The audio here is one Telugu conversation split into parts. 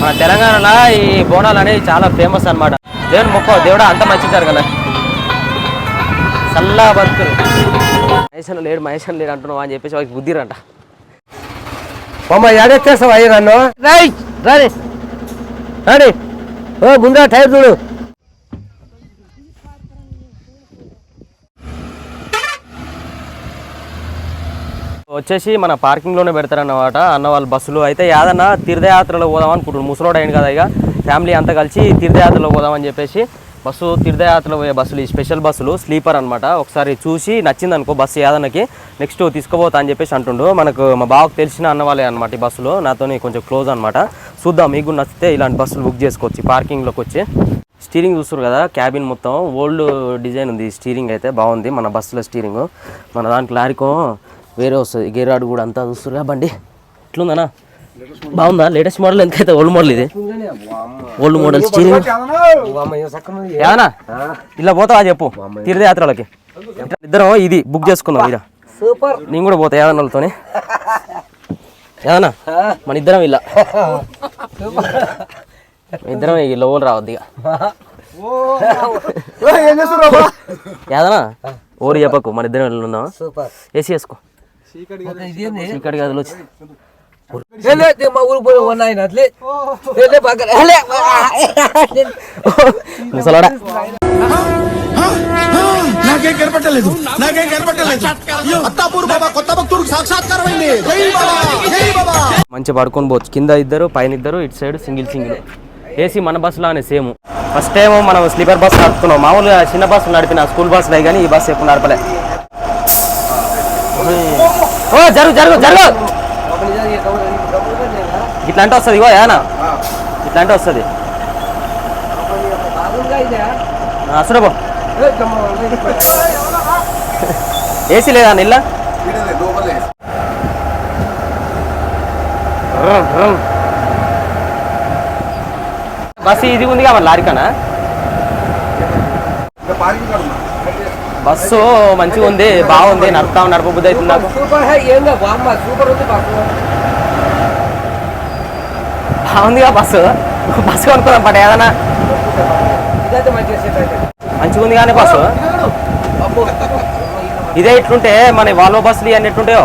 మన తెలంగాణలో ఈ బోనాలు అనేవి చాలా ఫేమస్ అన్నమాట. దేవుని మొక్క దేవుడు అంత మంచిటారు కదా. చల్లా బతుకులు మహేషన్ లేడు మహేషన్ లేడు అంటున్నావు అని చెప్పేసి వాళ్ళకి బుద్ధిరంట బొమ్మ ఎడెత్తేస్తావు అయ్యి నన్ను? రాయ్ రాని. రాని. ఓ ముందర టైర్ చూడు. వచ్చేసి మన పార్కింగ్లోనే పెడతారన్నమాట అన్న వాళ్ళు బస్సులు. అయితే యాదన్న తీర్థయాత్రలో పోదాం అనుకుంటున్నాడు. ముసలోడు అయింది కదా ఇక. ఫ్యామిలీ అంతా కలిసి తీర్థయాత్రలో పోదామని చెప్పేసి బస్సు తీర్థయాత్రలో పోయే బస్సులు ఈ స్పెషల్ బస్సులు స్లీపర్ అనమాట ఒకసారి చూసి నచ్చింది అనుకో బస్సు యాదన్నకి. నెక్స్ట్ తీసుకుపోతా అని చెప్పేసి అంటుండు. మనకు మా బావకు తెలిసిన అన్నవాళ్ళే అనమాట ఈ బస్సులో. నాతోని కొంచెం క్లోజ్ అనమాట చూద్దాం మీకు కూడా నచ్చితే ఇలాంటి బస్సులు బుక్ చేసుకోవచ్చు పార్కింగ్లోకి వచ్చి. స్టీరింగ్ చూస్తారు కదా క్యాబిన్ మొత్తం. ఓల్డ్ డిజైన్ ఉంది స్టీరింగ్ అయితే. బాగుంది మన బస్సులో స్టీరింగ్ మన దాంట్లో లారీకో వేరే వస్తుంది. గేరాడు కూడా అంతా చూస్తురుగా బండి ఎట్లుందనా బాగుందా? లేటెస్ట్ మోడల్ ఎందుకైతే? ఓల్డ్ మోడల్ ఇది? ఓల్డ్ మోడల్ స్టీరింగ్ ఏదన్నా ఇలా పోతావా చెప్పు. తీర్థయాత్రలకి. ఇద్దరం ఇది బుక్ చేసుకుందాం ఇక సూపర్. నేను కూడా పోతా ఏదన్నా వాళ్ళతోని. ఏదన్నా మన ఇద్దరం ఇలా. ఇద్దరం ఈ లోవలు రావద్దు ఇక. ఏదన్నా? ఓరి చెప్పకు. మన ఇద్దరం వెళ్ళుందాం సూపర్. ఏసీ వేసుకో. ఇక్కడ గదిలో వచ్చి ఏలే, దే మా ఊరు పోయి ఉన్నాయి అట్లే పక్కన. ముసలాడా? నాకేం కనపట్టలేదు. నాకేం కనపట్టలేదు. అత్తాపూర్ బాబా కొత్త సాక్షాత్కారం అయింది బాబా మంచిగా పడుకొని పోవచ్చు. కింద ఇద్దరు పైన ఇద్దరు ఇటు సైడ్ సింగిల్ సింగిల్. ఏసీ మన బస్సులోనే సేమ్. ఫస్ట్ టైం మనం స్లీపర్ బస్ నడుపుతున్నాం మామూలుగా చిన్న బస్సులు నడిపిన స్కూల్ బస్సులే కానీ ఈ బస్సు ఎప్పుడు నడపలే. ఓ జరుగు జరుగు జరుగు. ఇట్లా అంటే వస్తుంది ఇగో ఏనా ఇట్లా అంటే వస్తుంది అసలు ఏసీ లేదా నిల్ల బస్ ఇది ఉందిగా లారీ లారికనా బస్సు మంచిగా ఉంది బాగుంది నడుపుతా నడప బుద్ధి అవుతుంది నాకు. బాగుందిగా బస్సు. బస్సు కొనుక్కుందాం పట ఏదన్నా ఇదైతే మంచిగా ఉంది కానీ బస్సు. ఇదే ఇట్లుంటే మన వాల్వో బస్సులు ఇవన్నీ ఎట్లుంటాయో?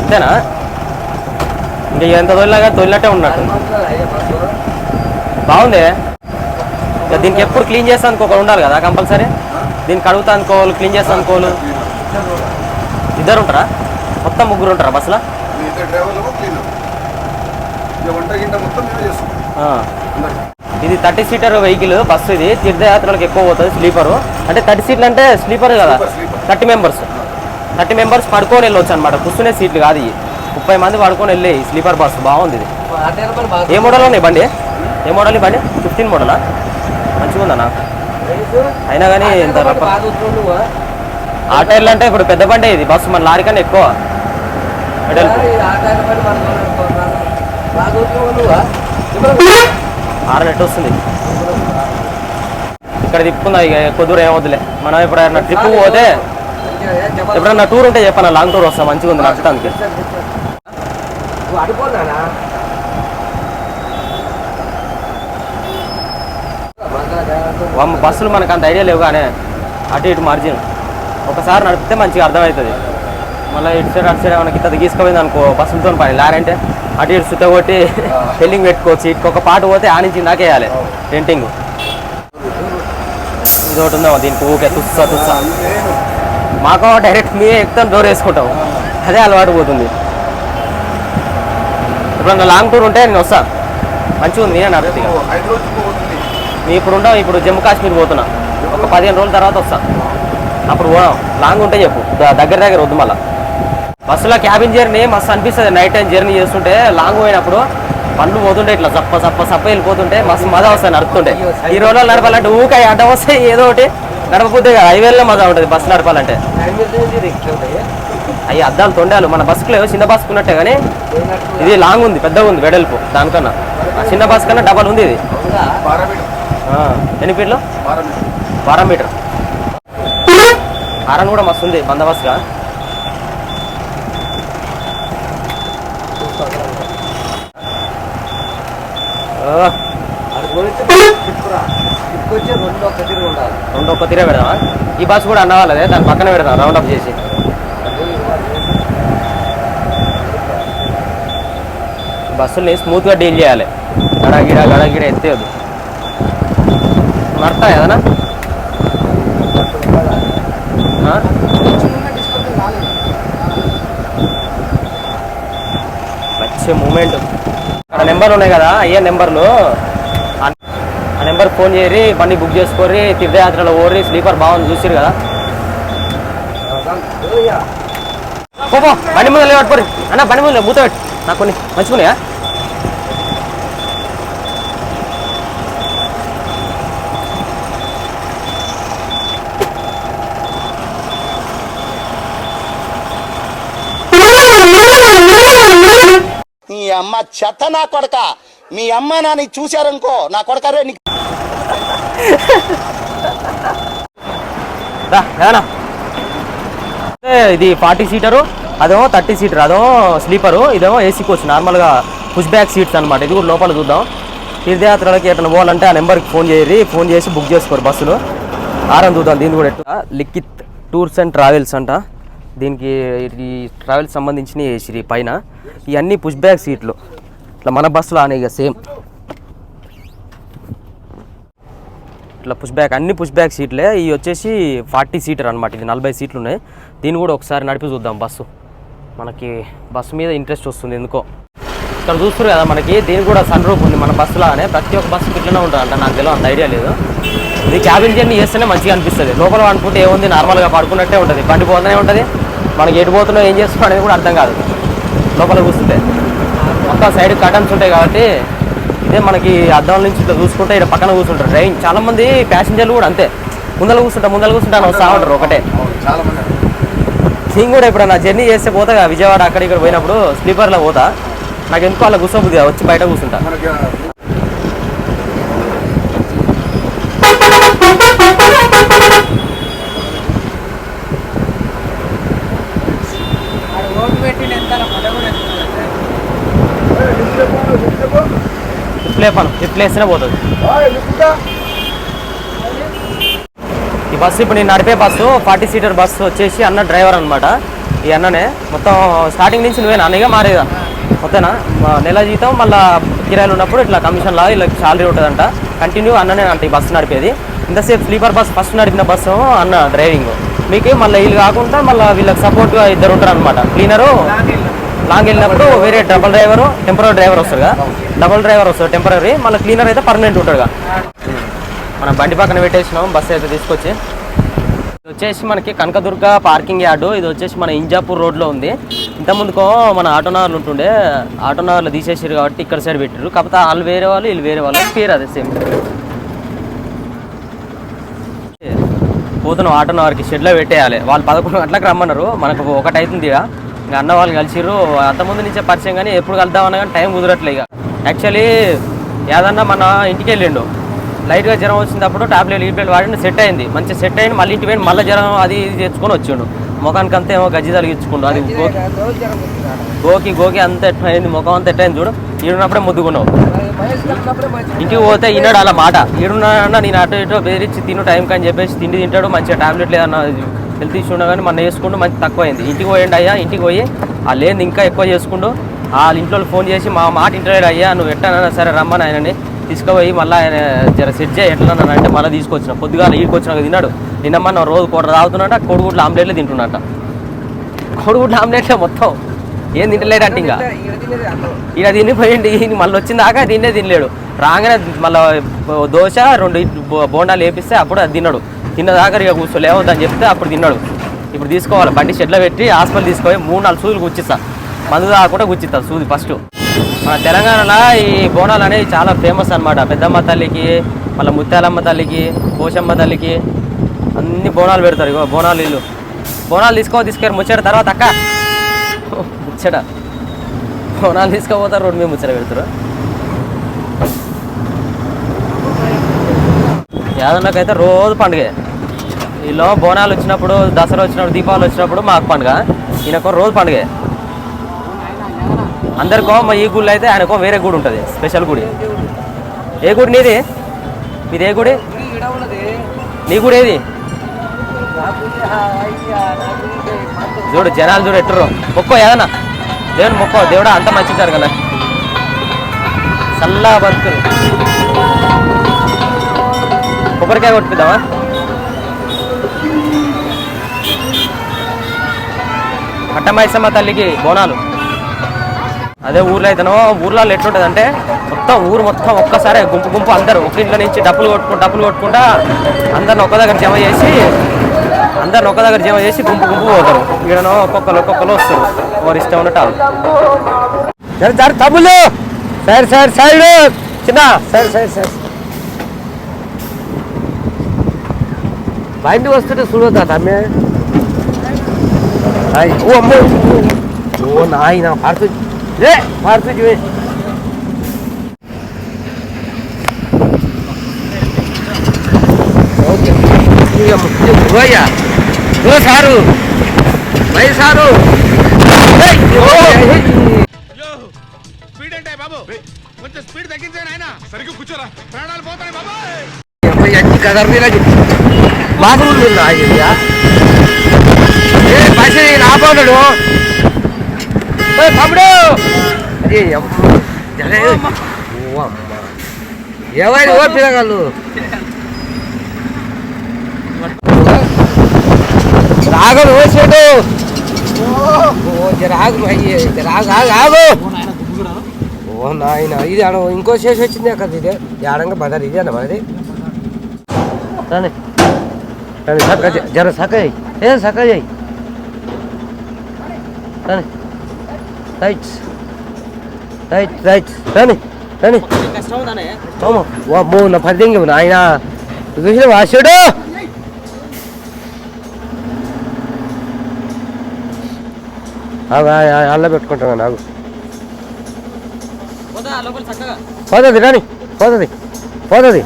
అంతేనా? ఇంకా ఎంత కానీ తొలినట్టే ఉన్నట్టు. బాగుంది? దీనికి ఎప్పుడు క్లీన్ చేస్తాను ఒకరు ఉండాలి కదా కంపల్సరీ. దీనికి కడుగుతా అనుకోవాలి క్లీన్ చేస్తా అనుకోవాలి. ఇద్దరు ఉంటారా మొత్తం ముగ్గురు ఉంటారా బస్సులో ఆ. ఇది థర్టీ సీటర్ వెహికల్ బస్సు ఇది. తీర్థయాత్రలకు ఎక్కువ పోతుంది స్లీపరు. అంటే థర్టీ సీట్లు అంటే స్లీపర్ కదా? Thirty members. థర్టీ మెంబర్స్ పడుకొని వెళ్ళొచ్చు అనమాట కూర్చునే సీట్లు కాదు ఇవి. ముప్పై మంది పడుకొని వెళ్ళి స్లీపర్ బస్సు. బాగుంది ఇది. ఏ మోడల్ ఉన్నాయి బండి? ఏ మోడల్ బండి? ఫిఫ్టీన్ మోడలా? మంచిగా ఉందన్నా అయినా కానీ ఇంత ఆ టైర్లు అంటే ఇప్పుడు పెద్ద బండి ఇది బస్సు మన లారీ కన్నా ఎక్కువ. ఆరు నెట్ వస్తుంది. ఇక్కడ తిప్పుకుందా ఇక కొద్దిగా ఏం వద్దులే మనం ఎప్పుడైనా ట్రిప్ పోతే ఎప్పుడన్నా టూర్ ఉంటే చెప్పాను? లాంగ్ టూర్ వస్తాం మంచిగా ఉంది నచ్చడానికి వమ్మ బస్సులు మనకు అంత ఐడియా లేవు కానీ అటు ఇటు మార్జిన్ ఒకసారి నడిపితే మంచిగా అర్థమవుతుంది. మళ్ళీ ఇటు సైడ్ అటు సైడ్ మనకి ఇంత తీసుకుపోయింది అనుకో బస్సులతో పని. లారంటే అటు ఇటు సుత్త కొట్టి పెళ్ళింగ్ పెట్టుకోవచ్చు ఇటుకు ఒక పాట పోతే ఆనించి నాకేయాలి టెంటింగ్ ఇది ఒకటి ఉందామా దీనికి ఊకే తుస్స తుస్స. మాకు డైరెక్ట్ మీరే ఎక్కుతాం డోర్ వేసుకుంటాం. అదే అలవాటు పోతుంది. ఇప్పుడు లాంగ్ టూర్ ఉంటే నేను వస్తా. మంచిగా ఉంది నేను అర్థం ఇప్పుడు ఉండవు ఇప్పుడు జమ్మూ కాశ్మీర్ పోతున్నా. ఒక పదిహేను రోజుల తర్వాత వస్తా. అప్పుడు పోదాం. లాంగ్ ఉంటే చెప్పు. దగ్గర దగ్గర వద్దు మళ్ళా. బస్సులో క్యాబిన్ జర్నీ మస్తు అనిపిస్తుంది. నైట్ టైం జర్నీ చేస్తుంటే లాంగ్ పోయినప్పుడు పండ్లు పోతుంటే ఇట్లా సప్ప సప్ప సప్ప వెళ్ళిపోతుంటే మస్తు మజా వస్తాయి నడుపుతుంటే. ఈ రోజుల్లో నడపాలంటే ఊక అడ్డం వస్తే ఏదో ఒకటి నడపకపోతే కదా. హైవేలో మజా ఉంటుంది బస్సు నడపాలంటే. అవి అద్దాలు తొండాలు. మన బస్సులో చిన్న బస్సుకు ఉన్నట్టే కానీ ఇది లాంగ్ ఉంది పెద్దగా ఉంది వెడల్పు దానికన్నా. చిన్న బస్ కన్నా డబల్ ఉంది ఇది. ఎన్ని ఫీట్లు? బారా మీటర్. హారన్ కూడా మస్తు ఉంది బందోబస్తుగా. రెండు ఒక్క తీరే పెడదామా? ఈ బస్సు కూడా అన్న వాళ్ళదే దాని పక్కన పెడదాం రౌండ్ అప్ చేసి. బస్సుల్ని స్మూత్గా డీల్ చేయాలి. గడగిడ గడగిడ ఎత్తేయద్దు. మడతా ఏదన్నా ఆ? మంచి మూమెంట్. అక్కడ నెంబర్లు ఉన్నాయి కదా అయ్యే నెంబర్లు. ఆ- నెంబర్ ఫోన్ చేయరి బండి బుక్ చేసుకోరి తీర్థయాత్రలో ఓరి స్లీపర్ బాగుంది చూసిరు కదా. పో పో, బండి ముందు పట్టుకోరి అన్న బండి ముందు మూత పెట్టు. నాకు కొన్ని మంచిగున్నాయా నీ అమ్మ చెత్త నా కొడక. మీ అమ్మ నాని చూశారనుకో నా కొడకరే నీకు. ఇది ఫార్టీ సీటరు అదేమో థర్టీ సీటర్ అదేమో స్లీపరు ఇదేమో ఏసీ కోచ్ నార్మల్గా పుష్ బ్యాక్ సీట్స్ అనమాట ఇది కూడా లోపల చూద్దాం. తీర్థయాత్రలకి ఎట్లా పోవాలంటే ఆ నెంబర్కి ఫోన్ చేయరి ఫోన్ చేసి బుక్ చేసుకోరు బస్సులు. ఆరం చూద్దాం దీన్ని కూడా ఎట్లా? లిఖిత్ టూర్స్ అండ్ ట్రావెల్స్ అంట. దీనికి ఈ ట్రావెల్స్ సంబంధించిన శ్రీ పైన. ఇవన్నీ పుష్ బ్యాక్ సీట్లు ఇట్లా మన బస్సులో అనే ఇక సేమ్ ఇట్లా పుష్ బ్యాక్ అన్ని పుష్ బ్యాక్ సీట్లే ఇవి వచ్చేసి ఫార్టీ సీటర్ అనమాట ఇది నలభై సీట్లు ఉన్నాయి. దీన్ని కూడా ఒకసారి నడిపి చూద్దాం బస్సు మనకి బస్సు మీద ఇంట్రెస్ట్ వస్తుంది ఎందుకో. ఇక్కడ చూస్తారు కదా మనకి దీనికి కూడా సన్ రూప్ ఉంది మన బస్సులానే ప్రతి ఒక్క బస్సు ఇట్లనే ఉంటుంది అంట నాకు తెలియదు అంత ఐడియా లేదు. ఇది క్యాబిన్ జర్నీ చేస్తేనే మంచిగా అనిపిస్తుంది. లోపల అనుకుంటే ఏముంది? నార్మల్గా పడుకున్నట్టే ఉంటుంది. బండి పోతూనే ఉంటుంది. మనకి ఎటు పోతున్నాం ఏం చేస్తున్నాం అనేది కూడా అర్థం కాదు. లోపల కూర్చుంటే. మొత్తం సైడ్ కటన్స్ ఉంటాయి కాబట్టి ఇదే మనకి అద్దం నుంచి ఇట్లా చూసుకుంటే ఇక్కడ పక్కన కూర్చుంటారు. ట్రైన్ చాలా మంది ప్యాసింజర్లు కూడా అంతే. ముందర కూర్చుంటా ముందర కూర్చుంటాను వస్తా ఉంటారు ఒకటే. చాలా నేను కూడా ఇప్పుడు నా జర్నీ చేస్తే పోతా విజయవాడ అక్కడ ఇక్కడ పోయినప్పుడు స్లీపర్లో పోతా. నాకు ఎందుకు అలా కూర్చోబుద్ది వచ్చి బయట కూర్చుంటా. మనకి లేపను ఇట్లేస్తేనే పోతుంది. ఈ బస్సు ఇప్పుడు నేను నడిపే బస్సు ఫార్టీ సీటర్ బస్సు వచ్చేసి అన్న డ్రైవర్ అనమాట ఈ అన్ననే మొత్తం స్టార్టింగ్ నుంచి నువ్వే నాన్నగా మారేదా? మొత్తనా నెల జీతం మళ్ళీ కిరాయిలు ఉన్నప్పుడు ఇట్లా కమిషన్ లాగా ఇలా శాలరీ ఉంటుందంట. కంటిన్యూ అన్ననే అంటే ఈ బస్సు నడిపేది. ఇంతసేపు స్లీపర్ బస్ ఫస్ట్ నడిపిన బస్సు అన్న డ్రైవింగ్. మీకు మళ్ళీ వీళ్ళు కాకుండా మళ్ళీ వీళ్ళకి సపోర్ట్గా ఇద్దరు ఉంటారు అనమాట క్లీనరు లాంగ్ వెళ్ళినప్పుడు వేరే డబల్ డ్రైవర్ టెంపరీ డ్రైవర్ వస్తారు కదా డబల్ డ్రైవర్ వస్తారు టెంపరీ. మళ్ళీ క్లీనర్ అయితే పర్మనెంట్ ఉంటాడు కదా మనం బండి పక్కన పెట్టేసినాం బస్సు అయితే తీసుకొచ్చి. ఇది వచ్చేసి మనకి కనకదుర్గ పార్కింగ్ యార్డు. ఇది వచ్చేసి మన ఇంజాపూర్ రోడ్లో ఉంది. ఇంతకుముందుకో మన ఆటోనగర్లు ఉంటుండే. ఆటోనగర్లు తీసేసారు కాబట్టి ఇక్కడ సైడ్ పెట్టారు కాకపోతే వాళ్ళు వేరే వాళ్ళు వీళ్ళు వేరే వాళ్ళు. పేరు అదే సేమ్. పోతున్నాం ఆటోనగర్కి షెడ్లో పెట్టేయాలి. వాళ్ళు పదకొండు గంటలకు రమ్మన్నారు. మనకు ఒకటి అవుతుంది ఇక. ఇంకా అన్న వాళ్ళు కలిసిర్రు. అంతకుముందు నుంచే పరిచయం కానీ ఎప్పుడు కలుద్దామన్నా కానీ టైం కుదరట్లే ఇక. యాక్చువల్లీ యాదన్న మన ఇంటికి వెళ్ళిండు. లైట్గా జ్వరం వచ్చినప్పుడు టాబ్లెట్ ఈబ్లెట్ వాడి సెట్ అయింది. మంచిగా సెట్ అయింది మళ్ళీ ఇంటికి పోయి మళ్ళీ జ్వరం అది ఇది తెచ్చుకొని వచ్చిండు. ముఖానికి అంతా ఏమో గజ్జి తలిగించుకుండు అది గోకి గోకి గోకి అంత ఎట్లా అయింది? ముఖం అంత ఎట్లా అయింది చూడు. ఈడున్నప్పుడే ముద్దుకున్నావు ఇంటికి పోతే ఈనాడు అలా మాట. ఈడున్నా నేను అటు ఇటు బెదిరించి తిను టైంకి అని చెప్పేసి తిండి తింటాడు. మంచిగా టాబ్లెట్లు ఏదన్నా హెల్త్ ఇష్యూ ఉన్నా కానీ మన చేసుకుంటూ మంచి తక్కువ అయింది ఇంటికి పోయండి అయ్యా ఇంటికి పోయి. ఆ లేని ఇంకా ఎక్కువ చేసుకుంటూ వాళ్ళ ఇంట్లో ఫోన్ చేసి మా మాట ఇంటర్వ్యూ అయ్యా నువ్వు ఎట్లా సరే రమ్మని ఆయనని తీసుకుపోయి మళ్ళీ ఆయన జర సెట్ చేయి ఎట్లా అంటే మళ్ళీ తీసుకొచ్చిన. పొద్దుగా ఈడికి వచ్చినాక తిన్నాడు. నిన్నమ్మ రోజు కూడ తాగుతున్నట్ట కోడిగుడ్ల ఆమ్లెట్లు తింటున్నట్ట కోడిగుడ్ల ఆమ్లెట్లే మొత్తం. ఏం తింటలేడంట ఇంకా. ఇక తినిపోయింది మళ్ళీ వచ్చిన దాకా తినే తినలేడు. రాగానే మళ్ళీ దోశ రెండు బోండాలు వేపిస్తే అప్పుడు అది తిన్నాడు. తిన్న దాకా ఇక కూర్చో లేవద్దని చెప్తే అప్పుడు తిన్నాడు. ఇప్పుడు తీసుకోవాలి బండి షెడ్లో పెట్టి హాస్పిటల్ తీసుకొని మూడు నాలుగు సూదులు గుచ్చిస్తా. మందు కాకుండా గుచ్చిస్తా సూది ఫస్ట్ మన తెలంగాణలో ఈ బోనాలు అనేవి చాలా ఫేమస్ అన్నమాట. పెద్దమ్మ తల్లికి మళ్ళీ ముత్యాలమ్మ తల్లికి పోషమ్మ తల్లికి అన్ని బోనాలు పెడతారు. ఇగో బోనాలు ఇల్లు. బోనాలు తీసుకో తీసుకెళ్ళి ముచ్చట తర్వాత అక్క. ముచ్చట. బోనాలు తీసుకుపోతారు రోడ్డు మీద ముచ్చట పెడతారు. యాదన్నకైతే రోజు పండుగ. వీళ్ళు బోనాలు వచ్చినప్పుడు దసరా వచ్చినప్పుడు దీపావళి వచ్చినప్పుడు మాకు పండుగ. ఈయనకు రోజు పండుగ. అందరికో మా ఈ గుళ్ళు అయితే ఆయనకో వేరే గుడి ఉంటుంది స్పెషల్ గుడి. ఏ గుడి నీది? మీది ఏ గుడి? నీ గుడి ఏది? చూడు జనాలు చూడు ఎట్టుర్రు మొక్కో ఏదన్నా దేవుని మొక్కో దేవుడా అంత మంచి కదా. చల్లగా బతుకులు కొబ్బరికాయ కొట్టుకుందామా? పట్టమైసమ్మ తల్లికి బోనాలు. అదే ఊర్లో అయితేనో ఊర్లలో ఎట్లుంటుంది అంటే మొత్తం ఊరు మొత్తం ఒక్కసారి గుంపు గుంపు అందరూ. ఒక ఇంట్లో నుంచి డబ్బులు కొట్టుకుంటూ డబ్బులు కొట్టుకుంటా అందరిని ఒక్క దగ్గర జమ చేసి అందరిని ఒక్క దగ్గర జమ చేసి గుంపు గుంపు పోతారు. ఈడనో ఒక్కొక్కరు ఒక్కొక్కరు వస్తారు. వారి ఇష్టం ఉన్నట్టు సరే సరే తమ్ముళ్ళు! సైడ్ సైడ్ సైడ్ చిన్న సరే సరే సరే. బయట వస్తుంటే చూడొద్దా తమ్మే అయ్, ఓ అమ్మో ఓ నాయన పాడుతూ రే పాడుతూ చూడే ఓయ్యా ఓ సారు వై సారు ఏయ్, ఓ, ఏయ్. స్పీడ్ అంటే బాబు కొంచెం స్పీడ్ తగ్గించాను ఆయన సరిగ్గా కూర్చోరా ప్రాణాలు పోతాయి బాబు Voy a cagar mira yo. Bathroom నిన్నా అయ్యా ఏ బస్ రాబోడు తమ్ముడు! అమ్మ. ఏమైనా ఓ పిల్లగాళ్ళు. ఓ జర ఆగు అయ్యే జర ఆగు ఆగు ఓ నాయన ఇది ఆడ ఇంకో చేసి వచ్చిందే కదా ఇది. ఆడంగా బదర్ ఇది అన్న మరి రాని సక్క జర సక్క చేయి ఏ సక్క చేయి రైట్ రైట్ రైట్ రాని రాని అమ్మో నా పదింగి నాయన చూసిన వాసుడు అల్ల పెట్టుకుంటాను నాకు పోతుంది రాని పోతుంది పోతుంది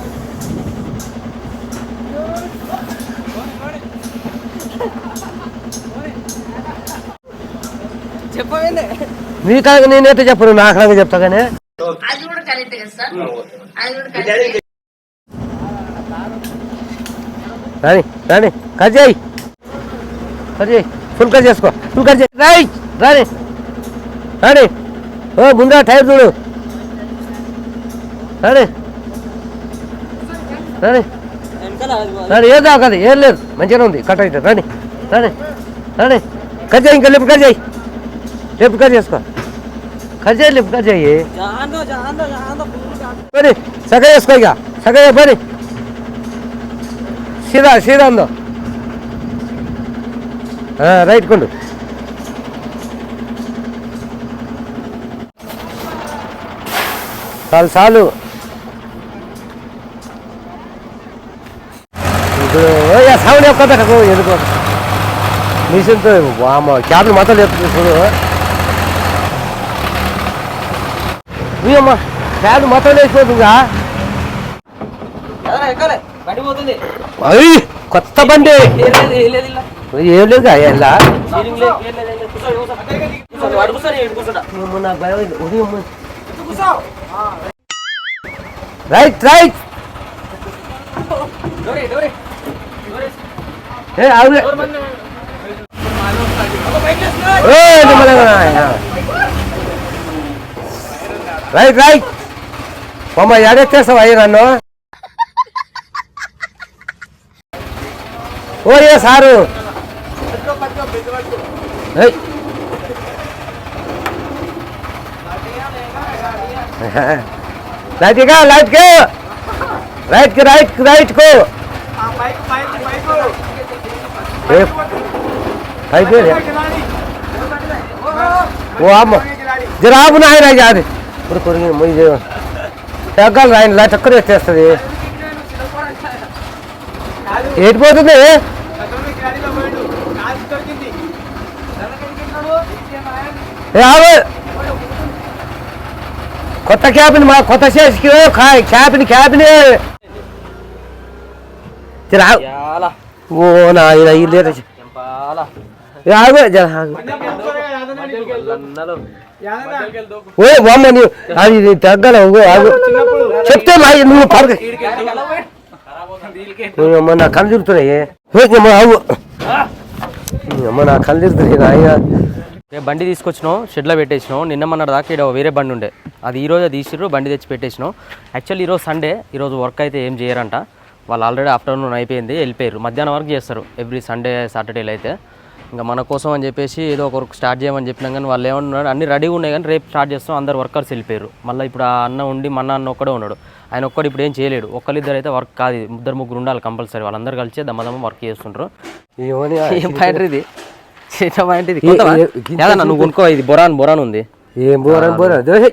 నీ కాక నేనైతే చెప్పను నాకు లాగా చెప్తా కానీ. కదా రాని రాని కట్ చేయి. కట్ చేయి. ఫుల్ కట్ చేసుకో. ఫుల్ కట్ చేయి. రాయి రాని రాని ఓ ముందా టైర్ చూడు. రాని రాని రాని ఏం దాకది ఏం లేదు. మంచిగా ఉంది. కట్ అయితే రాని రాని రాని కట్ చేయి ఇంకా లిఫ్ట్ కట్ చేయి. లిఫ్ట్ కట్ చేసుకో. కట్ చేయి లిఫ్ట్ కట్ చేయి పని సగ చేసుకో ఇక. సగ పని సీదా సీదా అందో రైట్ కొండు. చాలు చాలు. సౌండ్ ఒక్క పెట్టకు ఎందుకు? మిషన్తో వామ క్యాబ్లు మొత్తం లేపుతుంది అమ్మా క్యాబ్లు మొత్తం లేచిపోతుందా అయ్యి కొత్త బండి. ఏం లేదు ఎలా రైట్ రైట్. ఏ నిమ్మలంగా. రైట్ రైట్ అమ్మ ఎడెత్తేస్తావు అయ్యి నన్ను ఓయే సారు ఏయ్. లైట్గా లైట్కి రైట్కి రైట్కి రైట్కు ఏ, పైకి ఏ? ఓ అమ్మ జరాబు నాయన అది ఇప్పుడు కొరిగి తగ్గాలి రాయన ఇలా చక్కర వచ్చేస్తుంది ఏటి పోతుంది. కొత్త క్యాబిన్ మా కొత్త చేసి క్యాబిన్ క్యాబిన్. ఓ నాయన ఇల్లు ఏ, ఆగు జర ఆగు. ఓ బామ్మ నీవు అది ఇది తగ్గల ఓ, ఆగు. చెప్తే మా నువ్వు పడక అమ్మ నా కళ్ళు తిరుగుతున్నాయి. అమ్మ ఆగు. అమ్మ నా కళ్ళు తిరుగుతున్నాయి నాయన. బండి తీసుకొచ్చినాం షెడ్లో పెట్టేసినాం నిన్న మొన్నటి దాకా ఇక్కడ వేరే బండి ఉండే. అది ఈ రోజే తీసిర్రు బండి తెచ్చి పెట్టేసినాం యాక్చువల్లీ ఈరోజు సండే ఈరోజు వర్క్ అయితే ఏం చేయరంట. వాళ్ళు ఆల్రెడీ ఆఫ్టర్నూన్ అయిపోయింది వెళ్ళిపోయారు మధ్యాహ్నం వరకు చేస్తారు ఎవ్రీ సండే సాటర్డేలు అయితే. ఇంకా మన కోసం అని చెప్పేసి ఏదో ఒక వర్క్ స్టార్ట్ చేయమని చెప్పినాం కానీ వాళ్ళు ఏమన్నారు అన్ని రెడీగా ఉన్నాయి కానీ రేపు స్టార్ట్ చేస్తాం అందరు వర్కర్స్ వెళ్ళిపోయారు. మళ్ళీ ఇప్పుడు ఆ అన్న ఉండి మన అన్న ఒక్కడే ఉన్నాడు. ఆయన ఒక్కడు ఇప్పుడు ఏం చేయలేడు. ఒక్కరిద్దరు అయితే వర్క్ కాదు ఇది. ఇద్దరు ముగ్గురు ఉండాలి కంపల్సరీ. వాళ్ళందరూ కలిసి దమ్మదమ్మ వర్క్ చేస్తుంటారు ఏం ఇది? చిన్న నువ్వు కొనుక్కో ఇది బొరాన్ బొరాన్ ఉంది. ఏం బోరా బోరా దోహే,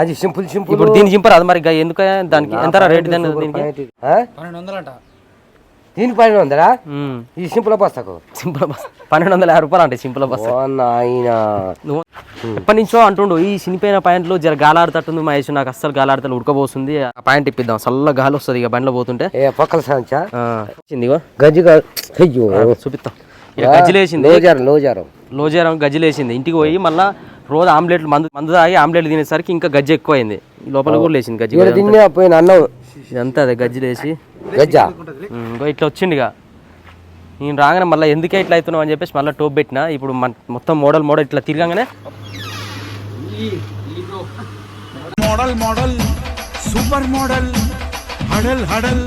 అది. Simple simple. ఇప్పుడు దీన్ని చింపరు అది మరి ఎందుకు దానికి ఎంత రేట్ దాని దీనికి? దీనికి పన్నెండు మ్మ్. ఈ సింపుల్ బస్తాకు. Simple bus. పన్నెండు వందల యాభై రూపాయలు అంటే సింపుల్ బస్. నువ్వు ఎప్పటి నుంచో అంటుండు ఈ చినిపోయిన పాయింట్లు జర గాలాడుతట్టుంది మహేష్ నాకు అస్సలు గాలాడుతలు ఉడకబోతుంది ఆ పాయింట్ ఇప్పిద్దాం చల్ల గాలి వస్తుంది ఇక బండిలో పోతుంటే. ఏ పక్కల సంచా? గజ్జి అయ్యో. చూపిస్తాం ఇక గజ్జిలేసింది లోజారం లోజారం. లోజేరం గజ్జిలేసింది ఇంటికి పోయి మళ్ళా రోజు ఆమ్లెట్లు మందు మందు తాగి ఆమ్లెట్లు తినేసరికి ఇంకా గజ్జి ఎక్కువ అయింది లోపల కూడా లేచింది గజ్జి అన్నం. ఇదంతా అదే గజ్జిలేసి. గజ్జా? ఇంకో ఇట్లా వచ్చిండు ఇక నేను రాగానే మళ్ళీ ఎందుకే ఇట్లా అవుతున్నావు అని చెప్పేసి మళ్ళీ టోప్ పెట్టిన. ఇప్పుడు మన మొత్తం మోడల్ మోడల్ ఇట్లా తిరగానే మోడల్ మోడల్ సూపర్ మోడల్ హడల్ హడల్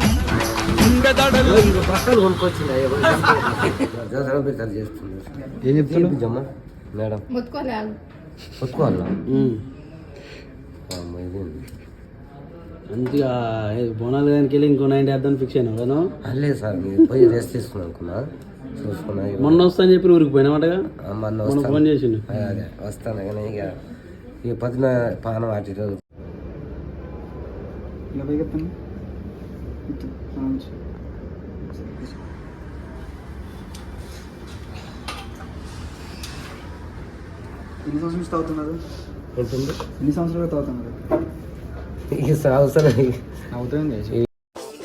ఏం మేడం. మంచిగా బోనాలు గానికి వెళ్ళి ఇంకో నైన్ వేద్దాం ఫిక్స్ అయినా కదా లేదు సార్ మీరు పోయి రెస్ట్ తీసుకున్నాను అనుకున్నా. చూసుకున్నా మొన్న వస్తా అని చెప్పి ఊరికి పోయినామటగా మొన్న మొన్న వస్తాను. ఫోన్ చేసిండు. అదే వస్తాను కానీ ఇక. ఇక పొద్దున పానం అటు ఇటు ఎన్ని సంవత్సరాలు తాగుతున్నారు? ఎన్ని సంవత్సరాలు తాగుతున్నారు? అవసరం అవుతుంది.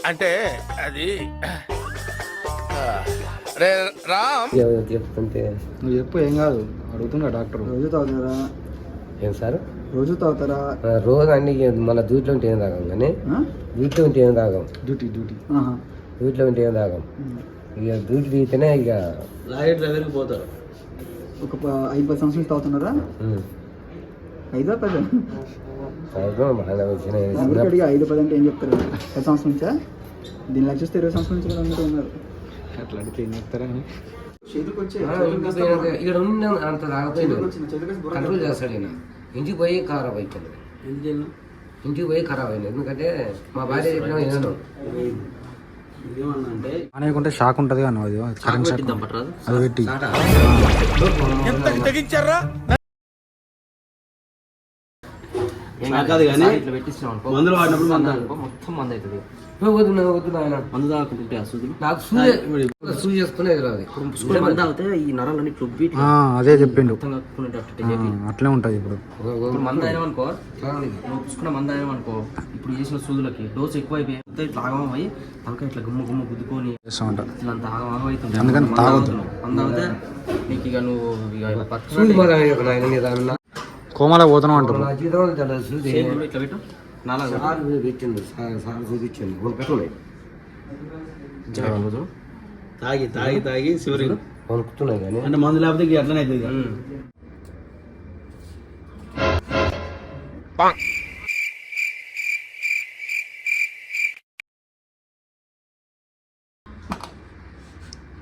అంటే అది రామ్. చెప్తుంటే? నువ్వు చెప్పు ఏం కాదు. అడుగుతున్నా డాక్టర్. రోజు తాగుతారా? ఏం సార్? రోజు తాగుతారా? రోజు అన్ని మళ్ళీ దూట్లో ఉంటే ఏం తాగాం కానీ దూట్లో ఉంటే ఏం తాగాం? Duty duty. దూట్లో ఉంటే ఏం తాగాం? ఇక దూటి దిగితేనే ఇక లారీ డ్రైవర్కి పోతారు. ఒక ప- ఐదు పది సంవత్సరాలు తాగుతున్నారా? ఐదా పది. అడిగి ఐదు పది అంటే ఏం చెప్తారు? పది సంవత్సరం నుంచా? దీని లెక్క చూస్తే ఇరవై సంవత్సరం నుంచి కూడా అందరూ ఉన్నారు. అట్లా అడిగితే ఏం చెప్తారా? ఇక్కడ ఉన్న అంత బుర్ర కంట్రోల్ చేస్తాడు ఈయన. ఇంటికి పోయి ఖరాబ్ వెళ్ళినా ఇంటికి పోయి ఖరాబ్ అయింది ఎందుకంటే మా భార్య చెప్పిన వినను ఏమన్నా అంటే అనేకుంటే షాక్ ఉంటుంది కరెంట్ షాక్ అది పెట్టి. కాదు కానీ ఇట్లా పెట్టించినాం అనుకో. మందులు వాడినప్పుడు మందు అనుకో, మొత్తం మంది అవుతుంది. వద్దు వద్దు మందు తాకుంటుంటే నాకు ఇప్పుడు మంది అవుతే ఈ నరాలన్నీ అదే చెప్పిండు. అట్లే ఉంటుంది ఇప్పుడు. ఇప్పుడు మంద అయినామనుకో నువ్వు పుసుకున్న మంద అయినామనుకో ఇప్పుడు చేసిన సూదులకి డోస్ ఎక్కువ అయిపోయి ఇట్లా ఆగమం అయ్యి తలక ఇట్లా గుమ్మ గుమ్మ గుద్దుకొని చేస్తా ఉంటా ఇట్లా అంత ఆగం ఆగం అవుతుంది అందుకని మంద. మంద నీకు ఇక నువ్వు ఇక కోమలో పోతున్నాం అంటారు. తాగి తాగి తాగి చివరికి కొనుక్కుతున్నాయి కానీ. అంటే మందు లేకపోతే అట్లనే అవుతుంది ఇక.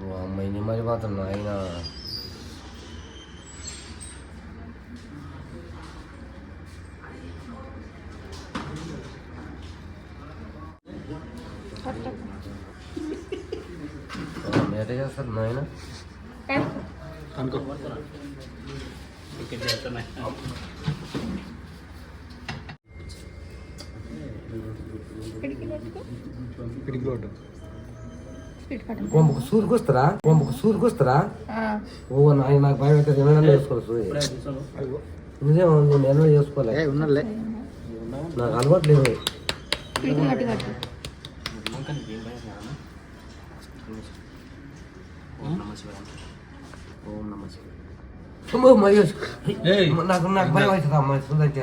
ఓ అమ్మాయి మరి మాత్రం ఆయన ఎట్లా చేస్తారు నాయన. కొంపకు సూరికొస్తారా? కొంపకు సూరికొస్తారా? ఓ నాయన నాకు భయం అవుతుంది ఏమైనా చేసుకోవాలి సూర్య నిజం నేను ఏమైనా చేసుకోలే ఉన్నలే నాకు అలవాటు లేదు ఓం నమ శివాయ. అమ్మో, మరి నాకు నాకు భయం అవుతుంది అమ్మ చూడండి.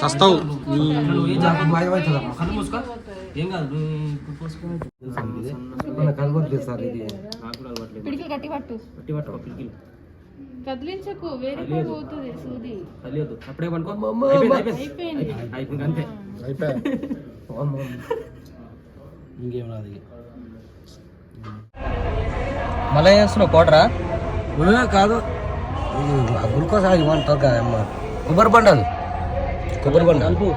సస్తావు. నాకు భయం అవుతుంది అమ్మ. కళ్ళు మూసుకో. ఏం కాదు మన కనుగొట్టు సార్ ఇది? పిడికిలు గట్టి పట్టు. గట్టి పట్టు ఒక పిలికిలు కదిలించకు వేరే పోతుంది సూది. తెలియదు అప్పుడే పనుకో. అయిపోయింది అయిపోయింది. అయిపోయింది. అయిపోయింది అంతే. ఇంకేం రాదు. మళ్ళీ చేస్తున్నావు? కోటరా కాదు. గుల్కోస్ అది ఇవ్వంటారు కదా అమ్మ. కొబ్బరి బండాలు. కొబ్బరి బండ కలుపు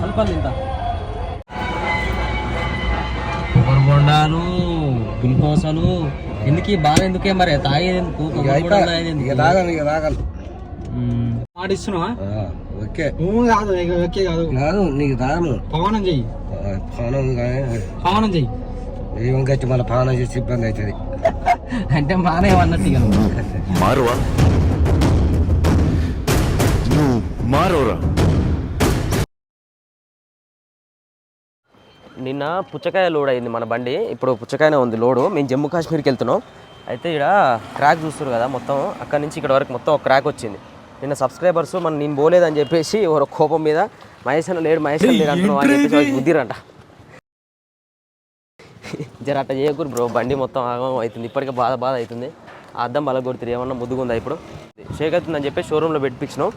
కలపాలి ఇంత కొబ్బరి బొండాలు గుల్కోసలు. ఎందుకు? బాధ ఎందుకే మరి? తాగేది ఎందుకు కొబ్బరి బొండాలు తాగేది ఎందుకు? ఇక తాగను ఇక తాగను మ్మ్. మాట ఇస్తున్నావా ఆ, ఓకే. నువ్వు కాదు ఓకే కాదు. కాదు నీకు తాగను. పవనం చెయ్యి. కానీ పవనం చెయ్యి. ఏం కట్టి మళ్ళీ పానం చేసి ఇబ్బంది అవుతుంది. అంటే మానేమన్నట్టు ఇక నువ్వు. మారువా? నువ్వు మారోరా నిన్న పుచ్చకాయ లోడ్ అయింది మన బండి. ఇప్పుడు పుచ్చకాయనే ఉంది లోడు. మేము జమ్మూ కాశ్మీర్కి వెళ్తున్నాం. అయితే ఇక్కడ క్రాక్ చూస్తారు కదా మొత్తం. అక్కడి నుంచి ఇక్కడ వరకు మొత్తం ఒక క్రాక్ వచ్చింది. నిన్న సబ్స్క్రైబర్స్ మన నేను పోలేదని చెప్పేసి ఒక కోపం మీద మహేష్ అన్న లేడు మహేష్ అన్న లేడు అంటున్నావు అని చెప్పేసి వాళ్ళకి బుద్ధిరంట. జర అట్ట చేయకూరు బ్రో. బండి మొత్తం ఆగం అవుతుంది. ఇప్పటికే బాధ బాధ అవుతుంది. ఆ అద్దం బల ఏమన్నా ముద్దుగుందా ఇప్పుడు? షేక్ అవుతుందని చెప్పి షోరూంలో పెట్టించినాం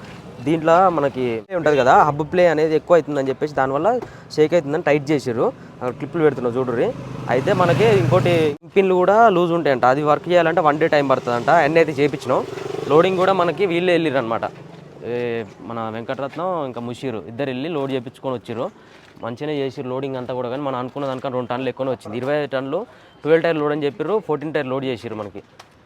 దీంట్లో మనకి ఉంటుంది కదా హబ్ ప్లే అనేది ఎక్కువ అవుతుందని చెప్పేసి దానివల్ల షేక్ అవుతుందని టైట్ చేసారు అక్కడ క్లిప్లు పెడుతున్నాం చూడరి అయితే మనకి ఇంకోటి పిన్లు కూడా లూజ్ ఉంటాయంట. అది వర్క్ చేయాలంటే వన్ డే టైం పడుతుందంట. అన్నీ అయితే చేయించినాం లోడింగ్ కూడా మనకి వీళ్ళే వెళ్ళిరు అనమాట మన వెంకటరత్నం ఇంకా ముషీరు ఇద్దరు వెళ్ళి లోడ్ చేయించుకొని వచ్చారు మంచిగానే చేసి లోడింగ్ అంతా కూడా కానీ మనం అనుకున్న దానికన్నా రెండు టన్నులు ఎక్కువనే వచ్చింది. ఇరవై ఐదు టన్నులు ట్వెల్వ్ టైర్ లోడ్ అని చెప్పారు ఫోర్టీన్ టైర్ లోడ్ చేసారు మనకి.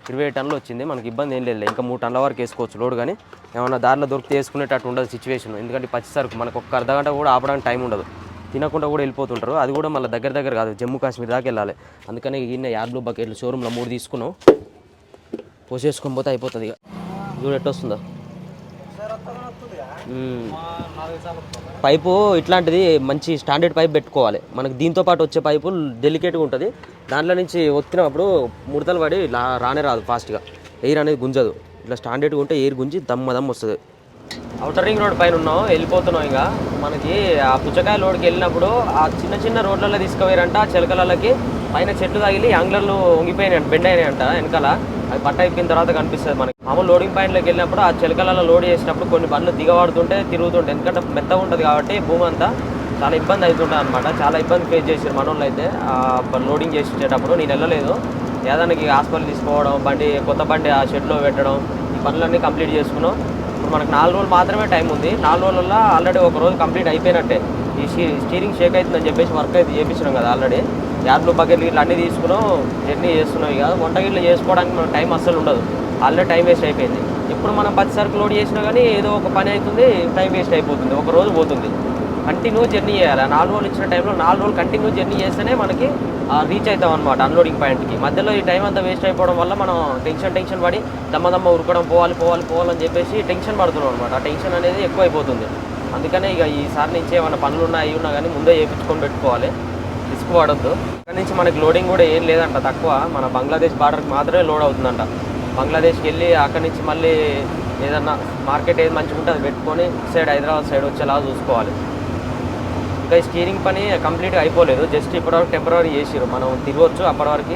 ఇరవై ఐదు టన్నులు వచ్చింది మనకి ఇబ్బంది ఏం లేదు ఇంకా మూడు టన్నుల వరకు వేసుకోవచ్చు లోడ్ కానీ ఏమైనా దారిలో దొరికితే వేసుకునేటట్టు ఉండదు సిచ్యువేషన్ ఎందుకంటే పచ్చి సరుకు మనకు ఒక్క అర్ధ గంట కూడా ఆపడానికి టైం ఉండదు. తినకుండా కూడా వెళ్ళిపోతుంటారు. అది కూడా మళ్ళీ దగ్గర దగ్గర కాదు జమ్మూ కాశ్మీర్ దాకా వెళ్ళాలి. అందుకని ఈయన యార్ బ్లూ బకెట్లు షోరూంలో మూడు తీసుకున్నాం. పోసేసుకొని పోతే అయిపోతుంది ఇక. చూడు ఎట్టొస్తుందా పైపు ఇట్లాంటిది మంచి స్టాండర్డ్ పైప్ పెట్టుకోవాలి. మనకు దీంతో పాటు వచ్చే పైపు డెలికేట్గా ఉంటుంది. దాంట్లో నుంచి ఒత్తినప్పుడు ముడతలు పడి రానే రాదు ఫాస్ట్గా ఎయిర్ అనేది గుంజదు. ఇట్లా స్టాండర్డ్గా ఉంటే ఎయిర్ గుంజి దమ్మ దమ్ వస్తుంది. అవుటర్ రింగ్ రోడ్ పైన ఉన్నాం వెళ్ళిపోతున్నాం ఇంకా. మనకి ఆ పుచ్చకాయ లోడ్కి వెళ్ళినప్పుడు ఆ చిన్న చిన్న రోడ్లలో తీసుకుపోయారంట ఆ చిలకలకి పైన చెట్లు తగిలి యాంగ్లర్లు వంగిపోయినాయి బెండ్ అయినాయంట వెనకాల. అది పట్ట అయిపోయిన తర్వాత కనిపిస్తుంది మనకి. మామూలు లోడింగ్ పాయింట్లోకి వెళ్ళినప్పుడు ఆ చిలకలలో లోడ్ చేసినప్పుడు కొన్ని బండ్లు దిగబడుతుంటే తిరుగుతుంటాయి ఎందుకంటే మెత్తగా ఉంటుంది కాబట్టి భూమి అంతా చాలా ఇబ్బంది అవుతుంటుంది అనమాట చాలా ఇబ్బంది ఫేస్ చేసారు మనోళ్ళు అయితే ఆ లోడింగ్ చేసి నేను వెళ్ళలేదు. ఏదానికి హాస్పిటల్ తీసుకోవడం బండి కొత్త బండి ఆ షెడ్లో పెట్టడం ఈ పనులన్నీ కంప్లీట్ చేసుకున్నాం. మనకు నాలుగు రోజులు మాత్రమే టైం ఉంది. నాలుగు రోజుల్లో ఆల్రెడీ ఒక రోజు కంప్లీట్ అయిపోయినట్టే. ఈ స్టీరింగ్ షేక్ అవుతుందని చెప్పేసి వర్క్ అయితే చేయించినాం కదా ఆల్రెడీ. యాడ్లు బకెట్లు ఇట్లా అన్నీ తీసుకున్నాం. జర్నీ చేస్తున్నాం ఇక. వంట గిట్లు చేసుకోవడానికి మనకు టైం అస్సలు ఉండదు. ఆల్రెడీ టైం వేస్ట్ అయిపోయింది. ఇప్పుడు మనం పచ్చి సరుకు లోడ్ చేసినా కానీ ఏదో ఒక పని అవుతుంది టైం వేస్ట్ అయిపోతుంది. ఒక రోజు పోతుంది. కంటిన్యూ జర్నీ చేయాలి? నాలుగు రోజులు ఇచ్చిన టైంలో నాలుగు రోజులు కంటిన్యూ జర్నీ చేస్తేనే మనకి రీచ్ అవుతాం అనమాట అన్లోడింగ్ పాయింట్కి మధ్యలో ఈ టైం అంతా వేస్ట్ అయిపోవడం వల్ల మనం టెన్షన్ టెన్షన్ పడి దమ్మ దమ్మ ఉరకడం పోవాలి పోవాలి పోవాలని చెప్పేసి టెన్షన్ పడుతున్నాం అనమాట ఆ టెన్షన్ అనేది ఎక్కువ అయిపోతుంది అందుకనే ఇక ఈసారి నుంచి ఏమైనా పనులు ఉన్నా అవి ఉన్నా కానీ ముందే చేయించుకొని పెట్టుకోవాలి. రిస్క్ పడద్దు. ఇక్కడ నుంచి మనకి లోడింగ్ కూడా ఏం లేదంట తక్కువ. మన బంగ్లాదేశ్ బార్డర్కి మాత్రమే లోడ్ అవుతుందంట. బంగ్లాదేశ్కి వెళ్ళి అక్కడి నుంచి మళ్ళీ ఏదన్నా మార్కెట్ ఏది మంచిగా ఉంటే అది పెట్టుకొని సైడ్ హైదరాబాద్ సైడ్ వచ్చేలా చూసుకోవాలి. ఇంకా ఈ స్టీరింగ్ పని కంప్లీట్గా అయిపోలేదు. జస్ట్ ఇప్పటివరకు టెంపరీ చేసిరు మనం తిరగవచ్చు అప్పటివరకు.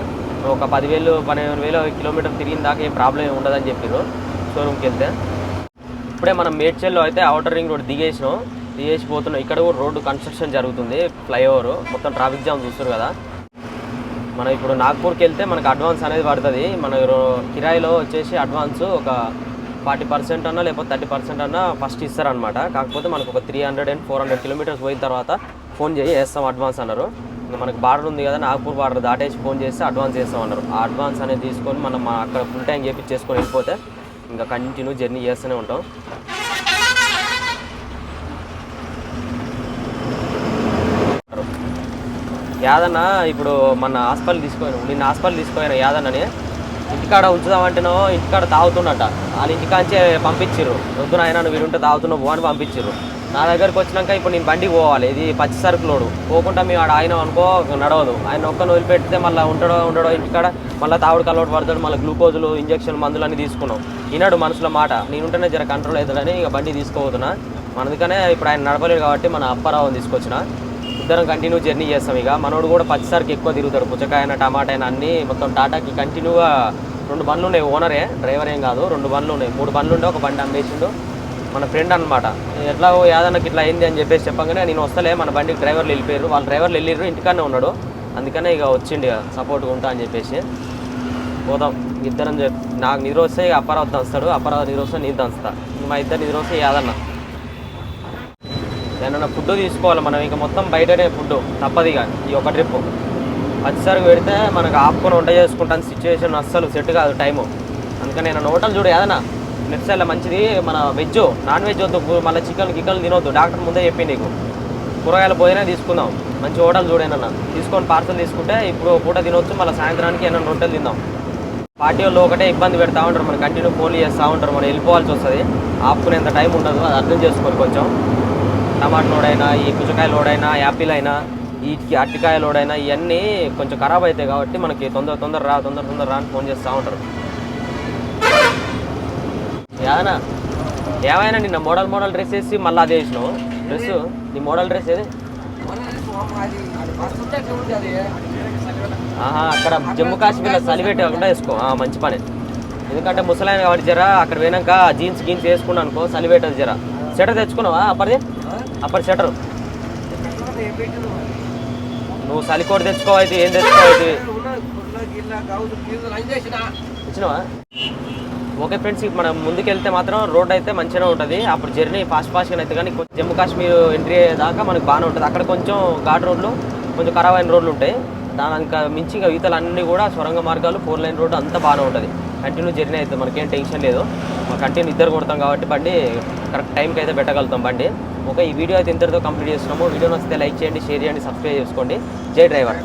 ఒక పదివేలు పదిహేను వేలు కిలోమీటర్ తిరిగిన దాకా ఏం ప్రాబ్లం ఉండదని చెప్పారు షోరూమ్కి వెళ్తే. ఇప్పుడే మనం మేడ్చల్లో అయితే అవుటర్ రింగ్ రోడ్ దిగేసినాం. దిగేసి పోతున్నాం. ఇక్కడ కూడా రోడ్డు కన్స్ట్రక్షన్ జరుగుతుంది ఫ్లైఓవర్. మొత్తం ట్రాఫిక్ జామ్ చూస్తారు కదా. మనం ఇప్పుడు నాగ్పూర్కి వెళ్తే మనకు అడ్వాన్స్ అనేది పడుతుంది. మన కిరాయిలో వచ్చేసి అడ్వాన్స్ ఒక ఫార్టీ పర్సెంట్ అన్నా లేకపోతే థర్టీ పర్సెంట్ అన్నా ఫస్ట్ ఇస్తారనమాట కాకపోతే మనకు ఒక three hundred and four hundred kilometres పోయిన తర్వాత ఫోన్ చేసి వేస్తాం అడ్వాన్స్ అన్నారు. మనకు బార్డర్ ఉంది కదా నాగపూర్ బార్డర్ దాటేసి ఫోన్ చేస్తే అడ్వాన్స్ చేస్తాం అన్నారు. ఆ అడ్వాన్స్ అనేది తీసుకొని మనం మా అక్కడ ఫుల్ టైం చేపించేసుకొని వెళ్ళిపోతే ఇంకా కంటిన్యూ జర్నీ చేస్తూనే ఉంటాం. యాదన్న ఇప్పుడు మన హాస్పిటల్ తీసుకొని నిన్న హాస్పిటల్ తీసుకుపోయాను యాదన్నని ఇంటికాడ ఉంచుదామంటేనో ఇంటికాడ తాగుతున్నట వాళ్ళ ఇంటికాంచే పంపించిర్రు. వద్దు నాయన నువ్వు వీడుంటే తాగుతున్నావు అని పంపించిర్రు. నా దగ్గరికి వచ్చినాక ఇప్పుడు నేను బండికి పోవాలి. ఇది పచ్చి సరుకు లోడు పోకుండా మేము ఆడ ఆయన అనుకో నడవదు. ఆయన ఒక్కను వదిలిపెడితే మళ్ళీ ఉంటాడో ఉండడో ఇంటికాడ మళ్ళీ తావుడు అలవాటు పడతాడు మళ్ళీ గ్లూకోజులు ఇంజక్షన్ మందులు అన్నీ తీసుకున్నాం. ఈనాడు మనసులో మాట నేనుంటేనే జర కంట్రోల్ అవుతుందని ఇక బండి తీసుకోవద్దునా అందుకనే ఇప్పుడు ఆయన నడపలేడు కాబట్టి మన అప్పారావుని తీసుకొచ్చిన. ఇద్దరం కంటిన్యూ జర్నీ చేస్తాం ఇక. మనోడు కూడా పచ్చిసరికి ఎక్కువ తిరుగుతాడు. పుచ్చకాయ అయినా టమాటా అయినా అన్ని మొత్తం టాటాకి కంటిన్యూగా రెండు బండ్లు ఉన్నాయి. ఓనరే డ్రైవర్ ఏం కాదు. రెండు బండ్లు ఉన్నాయి. మూడు బండ్లు ఉండే ఒక బండి అమ్మేసిండు. మన ఫ్రెండ్ అనమాట ఎట్లా యాదన్నకి ఇట్లా అయింది అని చెప్పేసి చెప్పగానే నేను వస్తలే మన బండికి డ్రైవర్లు వెళ్ళిపోయారు వాళ్ళ డ్రైవర్లు వెళ్ళిర్రు ఇంటికానే ఉన్నాడు. అందుకనే ఇక వచ్చిండు ఇక సపోర్ట్గా ఉంటా అని చెప్పేసి. పోదాం. ఇద్దరం చెప్ నాకు నిద్ర వస్తే ఇక అప్పారావు దంచుతాడు. అపరాధ నిద్ర వస్తే నేను దంచుతా. మా ఇద్దరు నిద్ర వస్తే యాదన్న. ఏమన్నా ఫుడ్ తీసుకోవాలి మనం. ఇంకా మొత్తం బయటనే ఫుడ్ తప్పదు ఇక. ఈ ఒక ట్రిప్ వచ్చేసరికి పెడితే మనకు ఆపుకొని వంట చేసుకుంటాను. సిచ్యువేషన్ అస్సలు సెట్ కాదు టైము అందుకని నేను హోటల్ చూడు ఏదన్నా నెక్స్ట్ సైడ్లో మంచిది. మన వెజ్ నాన్ వెజ్ వద్దు మళ్ళీ చికెన్ గికెన్ తినొద్దు. డాక్టర్ ముందే చెప్పి నీకు. కూరగాయల భోజనం తీసుకుందాం. మంచి హోటల్ చూడేనన్నా తీసుకొని పార్సల్ తీసుకుంటే ఇప్పుడు పూట తినొచ్చు. మళ్ళీ సాయంత్రానికి ఏమన్నా హోటల్ తిందాం. పార్టీ వాళ్ళు ఒకటే ఇబ్బంది పెడతా ఉంటారు. మనం కంటిన్యూ ఫోన్లు చేస్తూ ఉంటారు. మనం వెళ్ళిపోవాల్సి వస్తుంది. ఆపుకునేంత టైం ఉండదు. అది అర్థం చేసుకోవాలి కొంచెం. టమాటా లోడైనా ఈ పుచ్చకాయ లోడైనా యాపిల్ అయినా వీటికి అరటికాయ లోడైనా ఇవన్నీ కొంచెం ఖరాబ్ అవుతాయి కాబట్టి మనకి తొందర తొందర రా తొందర తొందర రా అని ఫోన్ చేస్తూ ఉంటారు. యాదనా ఏమైనా నిన్న మోడల్ మోడల్ డ్రెస్ వేసి మళ్ళీ అదే వేసినావు? డ్రెస్? నీ మోడల్ డ్రెస్ ఏది? ఆహా అక్కడ జమ్మూ కాశ్మీర్లో చలిపెట్టి కాకుండా వేసుకో. ఆ, మంచి పని. ఎందుకంటే ముసలాయన కాబట్టి జర అక్కడ పోయినాక జీన్స్ గీన్స్ వేసుకున్నాను అనుకో సలివేట్ అది జరా. షటర్ తెచ్చుకున్నావా అప్పటిది? అప్పటి షటర్ నువ్వు చలికోటి తెచ్చుకోవైతే ఏం తెచ్చుకోవద్దు ఇచ్చినవా? ఓకే ఫ్రెండ్స్ మనం ముందుకెళ్తే మాత్రం రోడ్ అయితే మంచిగానే ఉంటుంది. అప్పుడు జర్నీ ఫాస్ట్ ఫాస్ట్గా అయితే కానీ జమ్మూ కాశ్మీర్ ఎంట్రీ అయ్యేదాకా మనకు బాగానే ఉంటుంది. అక్కడ కొంచెం ఘాట్ రోడ్లు కొంచెం ఖరాబ్ అయిన రోడ్లు ఉంటాయి. దానికి మించి ఇంకా ఈతలు అన్నీ కూడా సొరంగ మార్గాలు ఫోర్ లైన్ రోడ్డు అంతా బాగానే ఉంటుంది. కంటిన్యూ జర్నీ అవుతుంది మనకేం టెన్షన్ లేదు. కంటిన్యూ ఇద్దరు కొడతాం కాబట్టి బండి కరెక్ట్ టైంకి అయితే పెట్టగలుగుతాం బండి. ఓకే ఈ వీడియో అయితే ఇంతటితో కంప్లీట్ చేస్తున్నాము. వీడియో నచ్చితే లైక్ చేయండి షేర్ చేయండి సబ్స్క్రైబ్ చేసుకోండి. జై డ్రైవర్.